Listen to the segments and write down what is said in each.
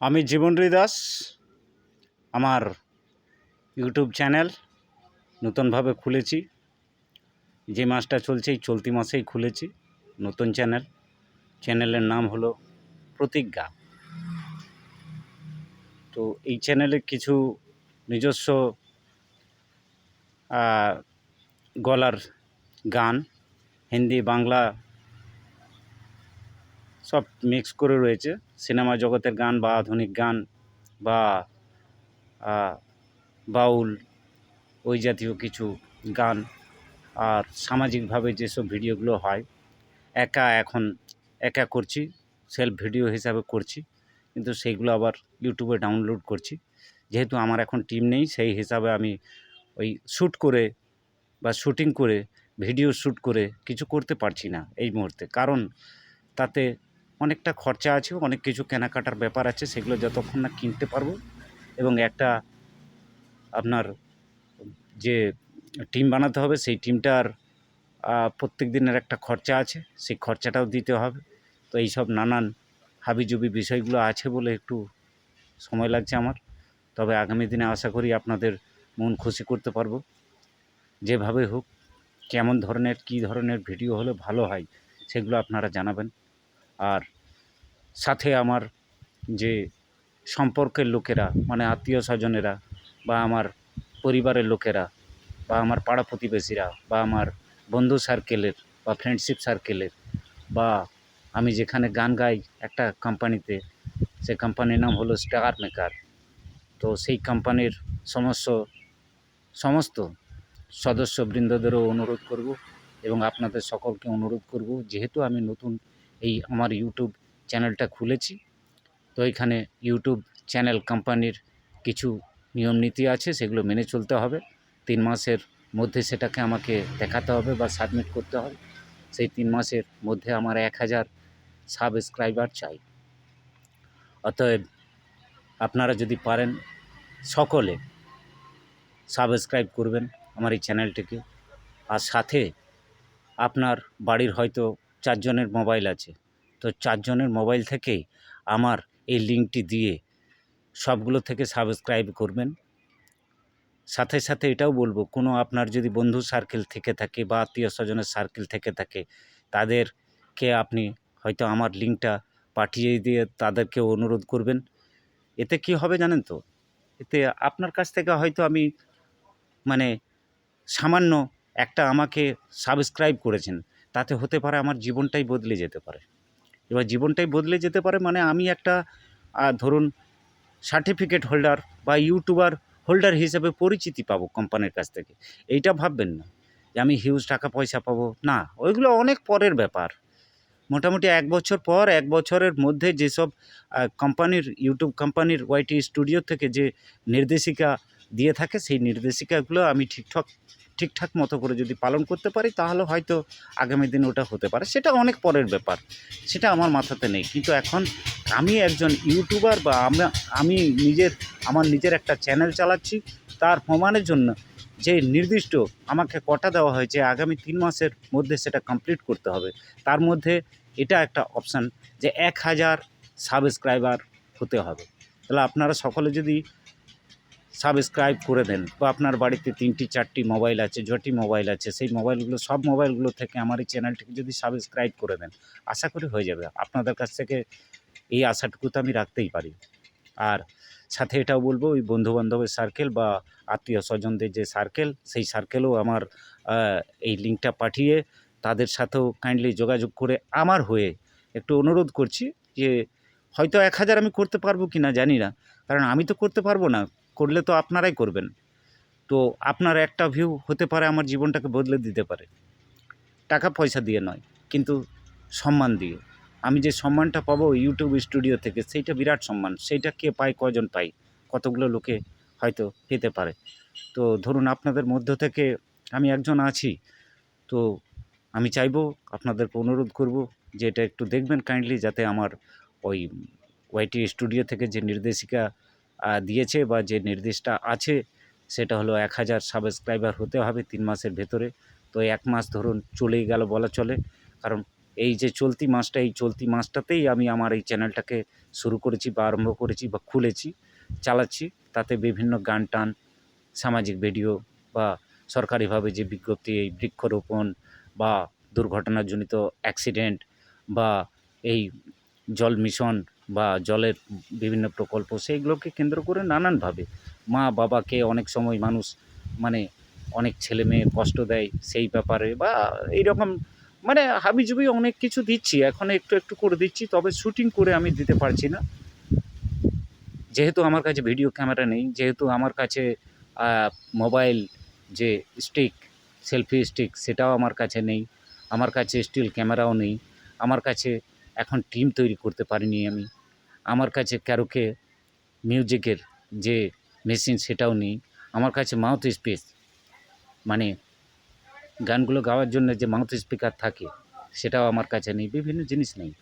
আমি জীবনরী দাস আমার YouTube channel নতুনভাবে খুলেছি। যে মাসটা চলছে, এই চলতি মাসেই খুলেছি নতুন চ্যানেল। চ্যানেলের নাম হলো প্রতিজ্ঞা। তো এই চ্যানেলে কিছু নিজস্ব গলার গান, হিন্দি, বাংলা সব মিক্স করে রয়েছে। সিনেমা জগতের গান বা আধুনিক গান বা বাউল, ওই জাতীয় কিছু গান আর সামাজিকভাবে যেসব ভিডিওগুলো হয়, একা এখন একা করছি সেলফ ভিডিও হিসাবে করছি, কিন্তু সেইগুলো আবার ইউটিউবে ডাউনলোড করছি। যেহেতু আমার এখন টিম নেই, সেই হিসাবে আমি ওই শ্যুট করে বা শ্যুটিং করে ভিডিও শ্যুট করে কিছু করতে পারছি না এই মুহূর্তে। কারণ তাতে অনেকটা খরচা আছে, অনেক কিছু কেনাকাটার ব্যাপার আছে, সেগুলো যতক্ষণ না কিনতে পারব। এবং একটা আপনার যে টিম বানাতে হবে, সেই টিমটার প্রত্যেক দিনের একটা খরচা আছে, সেই খরচাটাও দিতে হবে। তো এই সব নানান হাবিজুবি বিষয়গুলো আছে বলে একটু সময় লাগছে আমার। তবে আগামী দিনে আশা করি আপনাদের মন খুশি করতে পারব। যেভাবে হোক, কেমন ধরনের, কী ধরনের ভিডিও হলে ভালো হয়, সেগুলো আপনারা জানাবেন। সাথে আমার যে সম্পর্কের লোকেরা মানে আত্মীয় স্বজনেরা বা আমার পরিবারের লোকেরা বা আমার পাড়া প্রতিবেশীরা বা আমার বন্ধু সার্কেলের বা ফ্রেন্ডশিপ সার্কেলের বা আমি যেখানে গান গাই একটা কোম্পানিতে সে কোম্পানির নাম হলো স্টার মেকার তো সেই কোম্পানির সমস্ত সমস্ত সদস্যবৃন্দদেরও অনুরোধ করব এবং আপনাদের সকলকে অনুরোধ করব, যেহেতু আমি নতুন এই আমার ইউটিউব চ্যানেলটা খুলেছি। তো এখানে ইউটিউব চ্যানেল কোম্পানির কিছু নিয়ম নীতি আছে, সেগুলো মেনে চলতে হবে। তিন মাসের মধ্যে সেটাকে আমাকে দেখাতে হবে বা সাবমিট করতে হবে। সেই তিন মাসের মধ্যে আমার এক হাজার সাবস্ক্রাইবার চাই। অতএব আপনারা যদি পারেন, সকলে সাবস্ক্রাইব করবেন আমার এই চ্যানেলটিকে আর সাথে আপনার বাড়ির হয়তো চারজনের মোবাইল আছে। তো চারজনের মোবাইল থেকেই আমার এই লিঙ্কটি দিয়ে সবগুলো থেকে সাবস্ক্রাইব করবেন। সাথে সাথে এটাও বলব, কোনো আপনার যদি বন্ধু সার্কেল থেকে থাকে বা আত্মীয় স্বজনের সার্কেল থেকে থাকে, তাদেরকে আপনি হয়তো আমার লিঙ্কটা পাঠিয়ে দিয়ে তাদেরকে অনুরোধ করবেন। এতে কি হবে জানেন তো? এতে আপনার কাছ থেকে হয়তো আমি মানে সামান্য একটা আমাকে সাবস্ক্রাইব করেছেন। তাতে হতে পারে আমার জীবনটাই বদলে যেতে পারে। এবার জীবনটাই বদলে যেতে পারে মানে আমি একটা ধরুন সার্টিফিকেট হোল্ডার বা ইউটিউবার হোল্ডার হিসেবে পরিচিতি পাবো কোম্পানির কাছ থেকে। এইটা ভাববেন না যে আমি হিউজ টাকা পয়সা পাবো। না, ওইগুলো অনেক পরের ব্যাপার। মোটামুটি এক বছর পর, এক বছরের মধ্যে যেসব কোম্পানির ইউটিউব কোম্পানির ওয়াইটি স্টুডিও থেকে যে নির্দেশিকা দিয়ে থাকে, সেই নির্দেশিকাগুলো আমি ঠিকঠাক ঠিকঠাক মতো করে যদি পালন করতে পারি, তাহলে হয়তো আগামী দিনে ওটা হতে পারে। সেটা অনেক পরের ব্যাপার। সেটা আমার মাথাতে নেই। কিন্তু এখন আমি একজন ইউটিউবার বা আমরা আমি নিজের, আমার নিজের একটা চ্যানেল চালাচ্ছি, তার প্রমাণের জন্য যে নির্দিষ্ট আমাকে কটা দেওয়া হয়েছে, আগামী তিন মাসের মধ্যে সেটা কমপ্লিট করতে হবে। তার মধ্যে এটা একটা অপশান যে এক হাজার সাবস্ক্রাইবার হতে হবে। তাহলে আপনারা সকলে যদি সাবস্ক্রাইব করে দেন। বা আপনার বাড়িতে তিনটি, চারটি মোবাইল আছে যটি মোবাইল আছে, সেই মোবাইলগুলো, সব মোবাইলগুলো থেকে আমার এই চ্যানেলটিকে যদি সাবস্ক্রাইব করে দেন, আশা করি হয়ে যাবে। আপনাদের কাছ থেকে এই আশাটুকু তো আমি রাখতেই পারি। আর সাথে এটাও বলব, ওই বন্ধুবান্ধবের সার্কেল বা আত্মীয় স্বজনদের যে সার্কেল সেই সার্কেলও আমার এই লিঙ্কটা পাঠিয়ে তাদের সাথেও কাইন্ডলি যোগাযোগ করে আমার হয়ে একটু অনুরোধ করছি যে, হয়তো এক হাজার আমি করতে পারব কি না জানি না। কারণ আমি তো করতে পারব না। করলে তো আপনারাই করবেন। তো আপনার একটা ভিউ হতে পারে, আমার জীবনটাকে বদলে দিতে পারে। টাকা পয়সা দিয়ে নয়, কিন্তু সম্মান দিয়ে। আমি যে সম্মানটা পাবো ইউটিউব স্টুডিও থেকে, সেইটা বিরাট সম্মান। সেইটা কে পায় কজন পায়, কতগুলো লোকে হয়তো পেতে পারে। তো ধরুন আপনাদের মধ্য থেকে আমি একজন আছি, তো আমি চাইব, আপনাদেরকে অনুরোধ করব যে এটা একটু দেখবেন কাইন্ডলি যাতে আমার ওই ওয়াইটি স্টুডিও থেকে যে নির্দেশিকা দিয়েছে বা যে নির্দেশটা আছে, সেটা হলো এক হাজার সাবস্ক্রাইবার হতে হবে তিন মাসের ভেতরে। তো এক মাস ধরুন চলেই গেল বলা চলে। কারণ এই যে চলতি মাসটা, এই চলতি মাসটাতেই আমি আমার এই চ্যানেলটাকে শুরু করেছি বা আরম্ভ করেছি বা খুলেছি, চালাচ্ছি। তাতে বিভিন্ন গান টান, সামাজিক ভিডিও বা সরকারিভাবে যে বিজ্ঞপ্তি, এই বৃক্ষরোপণ বা দুর্ঘটনাজনিত অ্যাক্সিডেন্ট বা এই জল মিশন বা জলের বিভিন্ন প্রকল্প, সেইগুলোকে কেন্দ্র করে নানানভাবে মা বাবাকে অনেক সময় মানুষ মানে অনেক ছেলে মেয়ে কষ্ট দেয় সেই ব্যাপারে বা এইরকম মানে হাবিজুবি অনেক কিছু দিচ্ছি, এখন একটু একটু করে দিচ্ছি, তবে শুটিং করে আমি দিতে পারছি না। যেহেতু আমার কাছে ভিডিও ক্যামেরা নেই, যেহেতু আমার কাছে মোবাইল যে স্টিক, সেলফি স্টিক সেটাও আমার কাছে নেই, আমার কাছে স্টিল ক্যামেরাও নেই, আমার কাছে এখন টিম তৈরি করতে পারিনি আমি। আমার কাছে ক্যারোকে মিউজিকের যে মেশিন সেটাও নেই। আমার কাছে মাউথ স্পেস মানে গানগুলো গাওয়ার জন্য যে মাউথ স্পিকার থাকে, সেটাও আমার কাছে নেই, বিভিন্ন জিনিস নেই।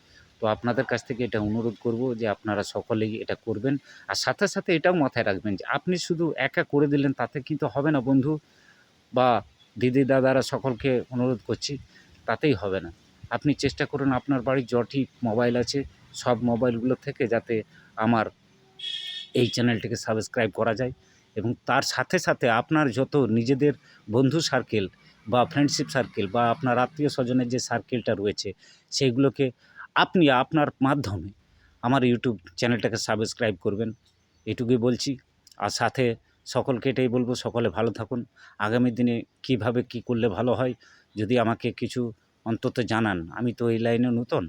তো আপনাদের কাছ থেকে এটা অনুরোধ করব যে আপনারা সকলেই এটা করবেন। আর সাথে সাথে এটাও মাথায় রাখবেন যে আপনি শুধু একা করে দিলেন, তাতে কিন্তু হবে না বন্ধু। বা দিদি দাদারা সকলকে অনুরোধ করছি, তাতেই হবে না। আপনি চেষ্টা করুন, আপনার বাড়ির যটি মোবাইল আছে সব মোবাইলগুলো থেকে যাতে আমার এই চ্যানেলটিকে সাবস্ক্রাইব করা যায় এবং তার সাথে সাথে আপনার যত নিজেদের বন্ধু সার্কেল বা ফ্রেন্ডশিপ সার্কেল বা আপনার আত্মীয় স্বজনের যে সার্কেলটা রয়েছে সেইগুলোকে আপনি আপনার মাধ্যমে আমার ইউটিউব চ্যানেলটাকে সাবস্ক্রাইব করবেন। এটুকুই বলছি। আর সাথে সকলকে এটাই বলব, সকলে ভালো থাকুন। আগামী দিনে কীভাবে কি করলে ভালো হয়, যদি আমাকে কিছু অন্তত জানান। আমি তো এই লাইনে নতুন।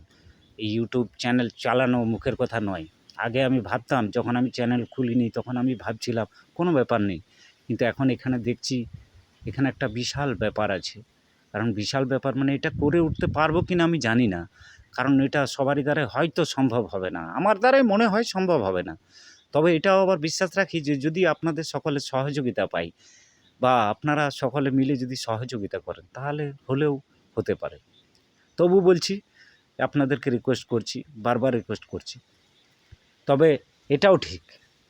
এই ইউটিউব চ্যানেল চালানো মুখের কথা নয়। আগে আমি ভাবতাম, যখন আমি চ্যানেল খুলিনি, তখন আমি ভাবছিলাম, কোনো ব্যাপার নেই। কিন্তু এখন এখানে দেখছি, এখানে একটা বিশাল ব্যাপার আছে। কারণ বিশাল ব্যাপার মানে এটা করে উঠতে পারব কি না আমি জানি না। কারণ এটা সবারই দ্বারাই হয়তো সম্ভব হবে না। আমার দ্বারাই মনে হয় সম্ভব হবে না। তবে এটাও আবার বিশ্বাস রাখি যে, যদি আপনাদের সকলে সহযোগিতা পাই, বা আপনারা সকলে মিলে যদি সহযোগিতা করেন, তাহলে হলেও হতে পারে। তবু বলছি আপনাদেরকে রিকোয়েস্ট করছি, বারবার রিকোয়েস্ট করছি। তবে এটাও ঠিক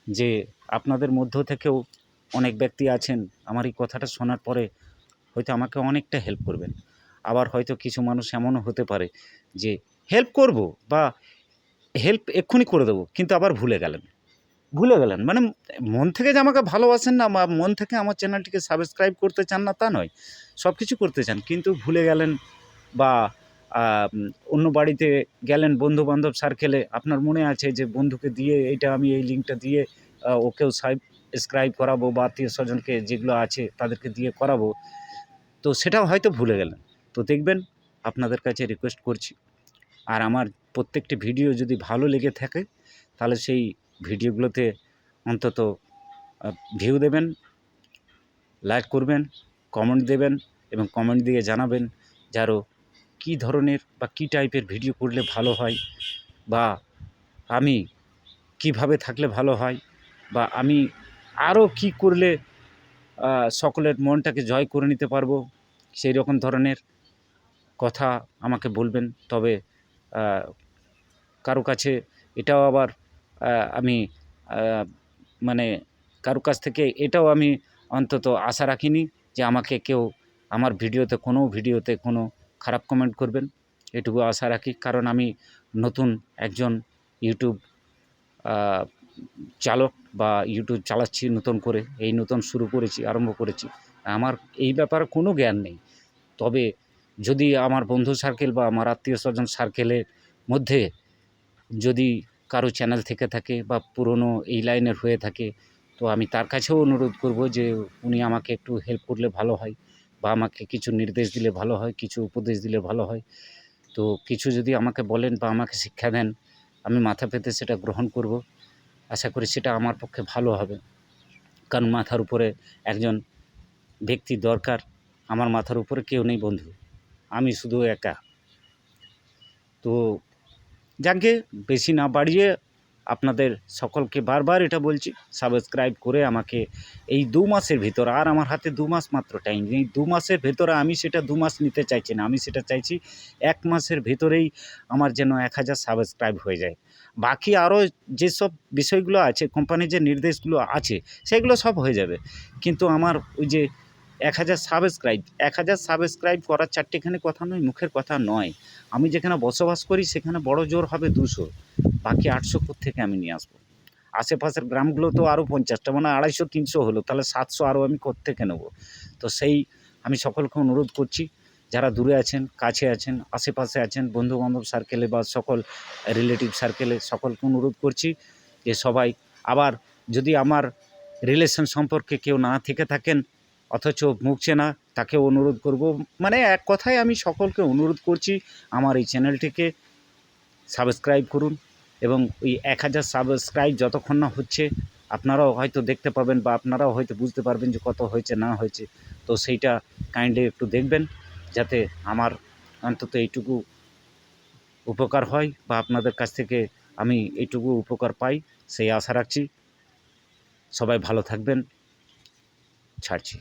যে আপনাদের মধ্য থেকেও অনেক ব্যক্তি আছেন, আমার এই কথাটা শোনার পরে হয়তো আমাকে অনেকটা হেল্প করবেন। আবার হয়তো কিছু মানুষ এমনও হতে পারে যে হেল্প করব বা হেল্প এক্ষুনি করে দেবো, কিন্তু আবার ভুলে গেলেন। ভুলে গেলেন। মানে মন থেকে যে আমাকে ভালোবাসেন না, বা মন থেকে আমার চ্যানেলটিকে সাবস্ক্রাইব করতে চান না, তা নয়। সব কিছু করতে চান, কিন্তু ভুলে গেলেন বা অন্য বাড়িতে গেলেন বন্ধু বান্ধব সার্কেলে আপনার মনে আছে যে বন্ধুকে দিয়ে এইটা আমি এই লিঙ্কটা দিয়ে ওকেও সাবস্ক্রাইব করাবো বা আত্মীয় স্বজনকে যেগুলো আছে তাদেরকে দিয়ে করাবো। তো সেটাও হয়তো ভুলে গেলেন। তো দেখবেন, আপনাদের কাছে রিকোয়েস্ট করছি। আর আমার প্রত্যেকটি ভিডিও যদি ভালো লেগে থাকে, তাহলে সেই ভিডিওগুলোতে অন্তত ভিউ দেবেন লাইক করবেন কমেন্ট দেবেন এবং কমেন্ট দিয়ে জানাবেন যে আরও কী ধরনের বা কী টাইপের ভিডিও করলে ভালো হয় বা আমি কীভাবে থাকলে ভালো হয় বা আমি আরও কি করলে সকলের মনটাকে জয় করে নিতে পারব, সেই রকম ধরনের কথা আমাকে বলবেন। তবে কারও কাছে এটাও আবার আমি মানে কারও কাছ থেকে এটাও আমি অন্তত আশা রাখিনি যে আমাকে কেউ আমার ভিডিওতে কোনো ভিডিওতে কোনো খারাপ কমেন্ট করবেন। এটুকু আশা রাখি, কারণ আমি নতুন একজন ইউটিউব চালক বা ইউটিউব চালাচ্ছি নতুন করে, এই নতুন শুরু করেছি, আরম্ভ করেছি। আমার এই ব্যাপারে কোনো জ্ঞান নেই। তবে যদি আমার বন্ধু সার্কেল বা আমার আত্মীয় স্বজন সার্কেলের মধ্যে যদি কারও চ্যানেল থেকে থাকে বা পুরনো এই লাইনের হয়ে থাকে, তো আমি তার কাছেও অনুরোধ করব যে উনি আমাকে একটু হেল্প করলে ভালো হয়। বা আমাকে কিছু নির্দেশ দিলে ভালো হয়, কিছু উপদেশ দিলে ভালো হয়। তো কিছু যদি আমাকে বলেন বা আমাকে শিক্ষা দেন, আমি মাথা পেতে সেটা গ্রহণ করব। আশা করি সেটা আমার পক্ষে ভালো হবে। কারণ মাথার উপরে একজন ব্যক্তি দরকার, আমার মাথার উপরে কেউ নেই বন্ধু। আমি শুধু একা। তো যাকে বেশি না বাড়িয়ে আপনাদের সকলকে বারবার এটা বলছি সাবস্ক্রাইব করে আমাকে এই দু মাসের ভিতর, আর আমার হাতে দু মাস মাত্র টাইম এই দু মাসের ভেতরে আমি সেটা দু মাস নিতে চাইছি না, আমি সেটা চাইছি এক মাসের ভেতরেই আমার যেন এক হাজার সাবস্ক্রাইব হয়ে যায়। বাকি আরও যেসব বিষয়গুলো আছে কোম্পানির যে নির্দেশগুলো আছে, সেগুলো সব হয়ে যাবে। কিন্তু আমার ওই যে এক হাজার সাবস্ক্রাইব এক হাজার সাবস্ক্রাইব করার চারটেখানি কথা নয়, মুখের কথা নয়। আমি যেখানে বসবাস করি, সেখানে বড় জোর হবে দুশো। বাকি আটশো থেকে আমি নিয়ে আসব? আশেপাশের গ্রামগুলো তো আরও পঞ্চাশটা মানে আড়াইশো, তিনশো হলো। তাহলে সাতশো আরও আমি থেকে নেব? তো সেই আমি সকলকে অনুরোধ করছি, যারা দূরে আছেন, কাছে আছেন, আশেপাশে আছেন, বন্ধুবান্ধব সার্কেলে বা সকল রিলেটিভ সার্কেলে সকলকে অনুরোধ করছি যে সবাই আবার যদি আমার রিলেশন সম্পর্কে কেউ না থেকে থাকেন অথচ মুখ না, তাকে অনুরোধ করব। মানে এক কথায় আমি সকলকে অনুরোধ করছি আমার এই চ্যানেলটিকে সাবস্ক্রাইব করুন এবং ওই এক হাজার সাবস্ক্রাইব যতক্ষণ না হচ্ছে, আপনারাও হয়তো দেখতে পাবেন বা আপনারাও হয়তো বুঝতে পারবেন যে কত হয়েছে, না হয়েছে। তো সেইটা কাইন্ডলি একটু দেখবেন যাতে আমার অন্তত এইটুকু উপকার হয় বা আপনাদের কাছ থেকে আমি এইটুকু উপকার পাই, সেই আশা রাখছি। সবাই ভালো থাকবেন। ছাড়ছি।